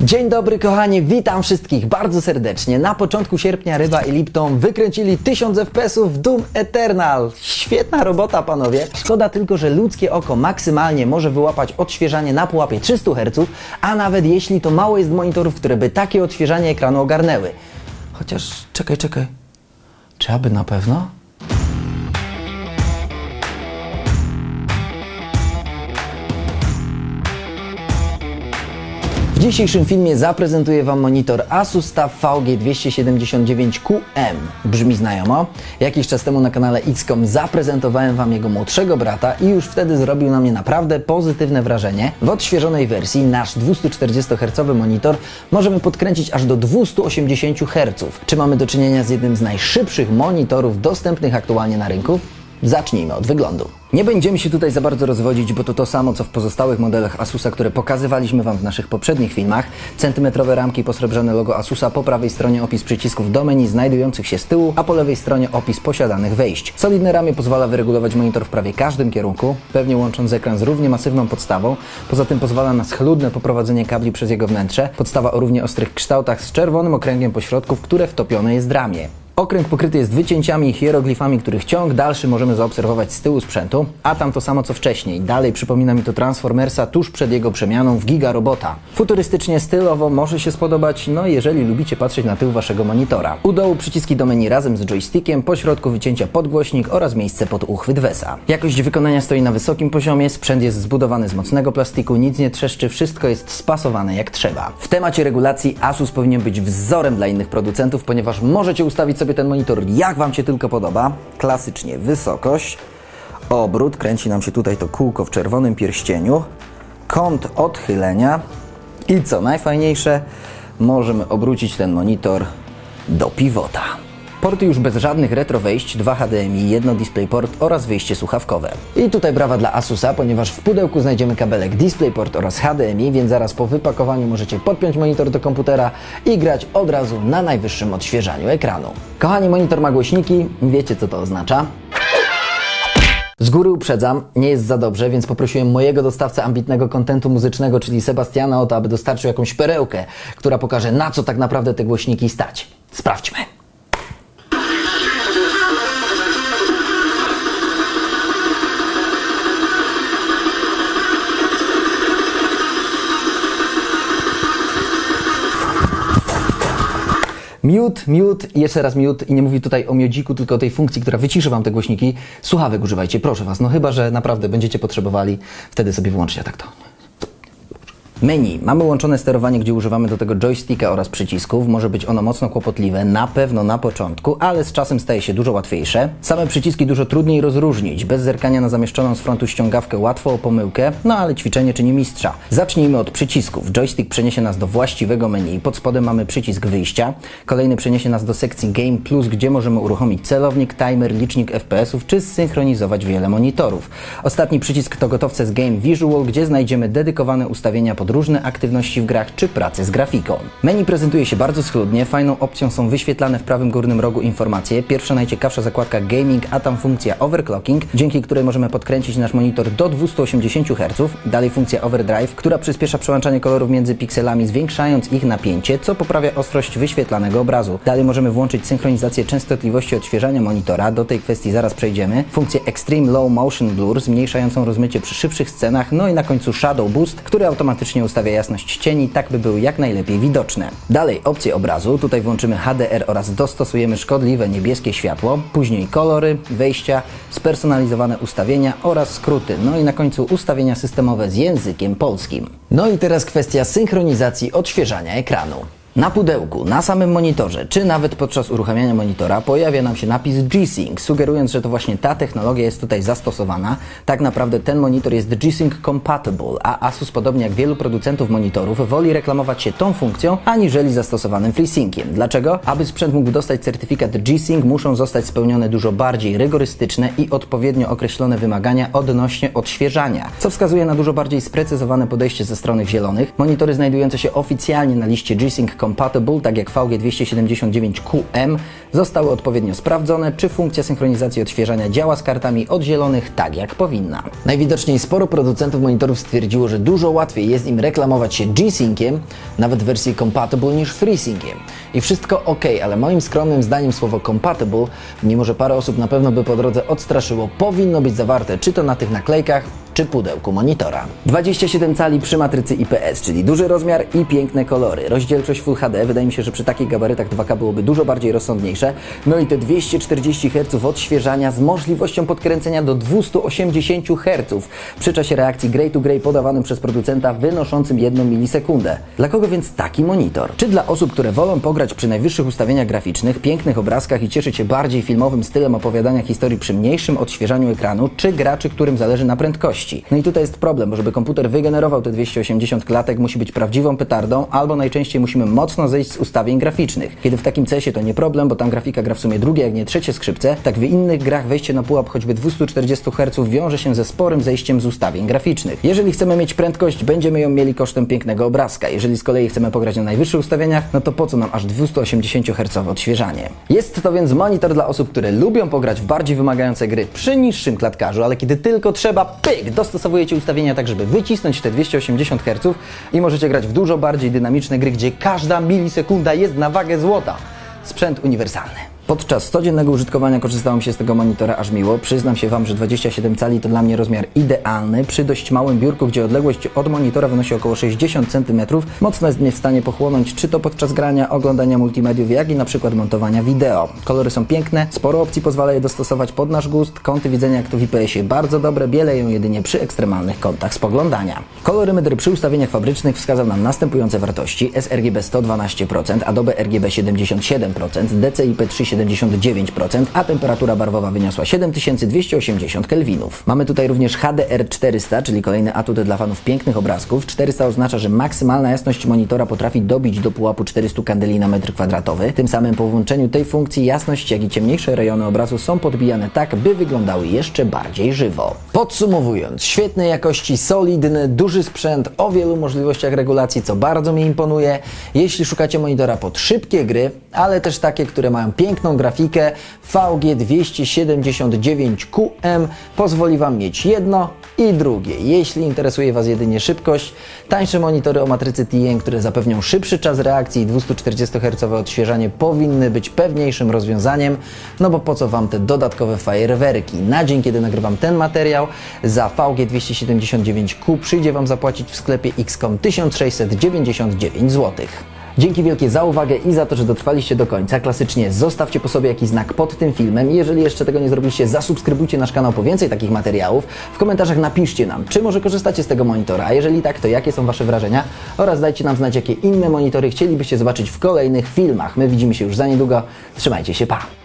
Dzień dobry kochani, witam wszystkich bardzo serdecznie. Na początku sierpnia Ryba i Lipton wykręcili 1000 FPS-ów w Doom Eternal. Świetna robota panowie. Szkoda tylko, że ludzkie oko maksymalnie może wyłapać odświeżanie na pułapie 300 Hz, a nawet jeśli to mało jest monitorów, które by takie odświeżanie ekranu ogarnęły. Chociaż czekaj, czekaj. Czy aby na pewno? W dzisiejszym filmie zaprezentuję Wam monitor Asus TUF VG279QM. Brzmi znajomo. Jakiś czas temu na kanale XCOM zaprezentowałem Wam jego młodszego brata i już wtedy zrobił na mnie naprawdę pozytywne wrażenie. W odświeżonej wersji nasz 240 Hz monitor możemy podkręcić aż do 280 Hz. Czy mamy do czynienia z jednym z najszybszych monitorów dostępnych aktualnie na rynku? Zacznijmy od wyglądu. Nie będziemy się tutaj za bardzo rozwodzić, bo to to samo co w pozostałych modelach Asusa, które pokazywaliśmy Wam w naszych poprzednich filmach. Centymetrowe ramki, posrebrzone logo Asusa, po prawej stronie opis przycisków do menu znajdujących się z tyłu, a po lewej stronie opis posiadanych wejść. Solidne ramię pozwala wyregulować monitor w prawie każdym kierunku, pewnie łącząc ekran z równie masywną podstawą. Poza tym pozwala na schludne poprowadzenie kabli przez jego wnętrze. Podstawa o równie ostrych kształtach z czerwonym okręgiem pośrodku, w które wtopione jest ramię. Okręg pokryty jest wycięciami i hieroglifami, których ciąg dalszy możemy zaobserwować z tyłu sprzętu, a tam to samo co wcześniej. Dalej przypomina mi to Transformersa tuż przed jego przemianą w Giga Robota. Futurystycznie, stylowo może się spodobać, no jeżeli lubicie patrzeć na tył waszego monitora. U dołu przyciski do menu razem z joystickiem, po środku wycięcia podgłośnik oraz miejsce pod uchwyt WESA. Jakość wykonania stoi na wysokim poziomie, sprzęt jest zbudowany z mocnego plastiku, nic nie trzeszczy, wszystko jest spasowane jak trzeba. W temacie regulacji Asus powinien być wzorem dla innych producentów, ponieważ możecie ustawić sobie ten monitor jak Wam się tylko podoba. Klasycznie wysokość, obrót, kręci nam się tutaj to kółko w czerwonym pierścieniu, kąt odchylenia i co najfajniejsze, możemy obrócić ten monitor do pivota. Porty już bez żadnych retro wejść, 2 HDMI, jedno DisplayPort oraz wyjście słuchawkowe. I tutaj brawa dla Asusa, ponieważ w pudełku znajdziemy kabelek DisplayPort oraz HDMI, więc zaraz po wypakowaniu możecie podpiąć monitor do komputera i grać od razu na najwyższym odświeżaniu ekranu. Kochani, monitor ma głośniki, wiecie co to oznacza? Z góry uprzedzam, nie jest za dobrze, więc poprosiłem mojego dostawcę ambitnego kontentu muzycznego, czyli Sebastiana, o to, aby dostarczył jakąś perełkę, która pokaże, na co tak naprawdę te głośniki stać. Sprawdźmy. Miód, miód i jeszcze raz miód i nie mówię tutaj o miodziku, tylko o tej funkcji, która wyciszy Wam te głośniki. Słuchawek używajcie, proszę Was, no chyba, że naprawdę będziecie potrzebowali, wtedy sobie włączcie, a tak to. Menu. Mamy łączone sterowanie, gdzie używamy do tego joysticka oraz przycisków. Może być ono mocno kłopotliwe, na pewno na początku, ale z czasem staje się dużo łatwiejsze. Same przyciski dużo trudniej rozróżnić. Bez zerkania na zamieszczoną z frontu ściągawkę łatwo o pomyłkę, no ale ćwiczenie czyni mistrza. Zacznijmy od przycisków. Joystick przeniesie nas do właściwego menu. Pod spodem mamy przycisk wyjścia. Kolejny przeniesie nas do sekcji Game Plus, gdzie możemy uruchomić celownik, timer, licznik FPS-ów czy zsynchronizować wiele monitorów. Ostatni przycisk to gotowce z Game Visual, gdzie znajdziemy dedykowane ustawienia pod różne aktywności w grach czy pracy z grafiką. Menu prezentuje się bardzo schludnie. Fajną opcją są wyświetlane w prawym górnym rogu informacje. Pierwsza najciekawsza zakładka Gaming, a tam funkcja Overclocking, dzięki której możemy podkręcić nasz monitor do 280 Hz. Dalej funkcja Overdrive, która przyspiesza przełączanie kolorów między pikselami, zwiększając ich napięcie, co poprawia ostrość wyświetlanego obrazu. Dalej możemy włączyć synchronizację częstotliwości odświeżania monitora. Do tej kwestii zaraz przejdziemy. Funkcję Extreme Low Motion Blur, zmniejszającą rozmycie przy szybszych scenach. No i na końcu Shadow Boost, który automatycznie ustawia jasność cieni, tak by były jak najlepiej widoczne. Dalej opcje obrazu, tutaj włączymy HDR oraz dostosujemy szkodliwe niebieskie światło, później kolory, wejścia, spersonalizowane ustawienia oraz skróty, no i na końcu ustawienia systemowe z językiem polskim. No i teraz kwestia synchronizacji odświeżania ekranu. Na pudełku, na samym monitorze, czy nawet podczas uruchamiania monitora pojawia nam się napis G-Sync, sugerując, że to właśnie ta technologia jest tutaj zastosowana. Tak naprawdę ten monitor jest G-Sync compatible, a Asus, podobnie jak wielu producentów monitorów, woli reklamować się tą funkcją, aniżeli zastosowanym FreeSynciem. Dlaczego? Aby sprzęt mógł dostać certyfikat G-Sync, muszą zostać spełnione dużo bardziej rygorystyczne i odpowiednio określone wymagania odnośnie odświeżania, co wskazuje na dużo bardziej sprecyzowane podejście ze strony zielonych. Monitory znajdujące się oficjalnie na liście G-Sync Compatible, tak jak VG279QM, zostały odpowiednio sprawdzone, czy funkcja synchronizacji odświeżania działa z kartami oddzielonych tak jak powinna. Najwidoczniej sporo producentów monitorów stwierdziło, że dużo łatwiej jest im reklamować się G-Synciem, nawet w wersji compatible niż FreeSynciem. I wszystko ok, ale moim skromnym zdaniem słowo compatible, mimo że parę osób na pewno by po drodze odstraszyło, powinno być zawarte czy to na tych naklejkach, czy pudełku monitora. 27 cali przy matrycy IPS, czyli duży rozmiar i piękne kolory. Rozdzielczość Full HD, wydaje mi się, że przy takich gabarytach 2K byłoby dużo bardziej rozsądniejsze. No i te 240 Hz odświeżania z możliwością podkręcenia do 280 Hz przy czasie reakcji Gray to Gray podawanym przez producenta wynoszącym 1 milisekundę. Dla kogo więc taki monitor? Czy dla osób, które wolą pograć przy najwyższych ustawieniach graficznych, pięknych obrazkach i cieszyć się bardziej filmowym stylem opowiadania historii przy mniejszym odświeżaniu ekranu, czy graczy, którym zależy na prędkości? No i tutaj jest problem, bo żeby komputer wygenerował te 280 klatek, musi być prawdziwą petardą, albo najczęściej musimy mocno zejść z ustawień graficznych. Kiedy w takim cesie to nie problem, bo tam grafika gra w sumie drugie, jak nie trzecie skrzypce, tak w innych grach wejście na pułap choćby 240 Hz wiąże się ze sporym zejściem z ustawień graficznych. Jeżeli chcemy mieć prędkość, będziemy ją mieli kosztem pięknego obrazka. Jeżeli z kolei chcemy pograć na najwyższych ustawieniach, no to po co nam aż 280 Hz odświeżanie? Jest to więc monitor dla osób, które lubią pograć w bardziej wymagające gry przy niższym klatkarzu, ale kiedy tylko trzeba, pyk, dostosowujecie ustawienia tak, żeby wycisnąć te 280 Hz i możecie grać w dużo bardziej dynamiczne gry, gdzie każda milisekunda jest na wagę złota. Sprzęt uniwersalny. Podczas codziennego użytkowania korzystałem się z tego monitora aż miło. Przyznam się Wam, że 27 cali to dla mnie rozmiar idealny. Przy dość małym biurku, gdzie odległość od monitora wynosi około 60 cm, mocno jest mnie w stanie pochłonąć, czy to podczas grania, oglądania multimediów, jak i na przykład montowania wideo. Kolory są piękne, sporo opcji pozwala je dostosować pod nasz gust, kąty widzenia jak to w IPS-ie bardzo dobre, bieleją jedynie przy ekstremalnych kątach spoglądania. Kolorymetr przy ustawieniach fabrycznych wskazał nam następujące wartości: sRGB 112%, Adobe RGB 77%, DCI-P 3 79%, a temperatura barwowa wyniosła 7280 kelwinów. Mamy tutaj również HDR400, czyli kolejny atut dla fanów pięknych obrazków. 400 oznacza, że maksymalna jasność monitora potrafi dobić do pułapu 400 kandeli na metr kwadratowy. Tym samym po włączeniu tej funkcji jasność, jak i ciemniejsze rejony obrazu są podbijane tak, by wyglądały jeszcze bardziej żywo. Podsumowując, świetnej jakości, solidny, duży sprzęt o wielu możliwościach regulacji, co bardzo mi imponuje. Jeśli szukacie monitora pod szybkie gry, ale też takie, które mają piękną grafikę, VG 279QM pozwoli Wam mieć jedno i drugie. Jeśli interesuje Was jedynie szybkość, tańsze monitory o matrycy TN, które zapewnią szybszy czas reakcji i 240 Hz odświeżanie powinny być pewniejszym rozwiązaniem, no bo po co Wam te dodatkowe fajerwerki? Na dzień, kiedy nagrywam ten materiał, za VG 279Q przyjdzie Wam zapłacić w sklepie XCOM 1699 zł. Dzięki wielkie za uwagę i za to, że dotrwaliście do końca. Klasycznie zostawcie po sobie jakiś znak pod tym filmem. Jeżeli jeszcze tego nie zrobiliście, zasubskrybujcie nasz kanał po więcej takich materiałów. W komentarzach napiszcie nam, czy może korzystacie z tego monitora, a jeżeli tak, to jakie są Wasze wrażenia oraz dajcie nam znać, jakie inne monitory chcielibyście zobaczyć w kolejnych filmach. My widzimy się już za niedługo. Trzymajcie się, pa!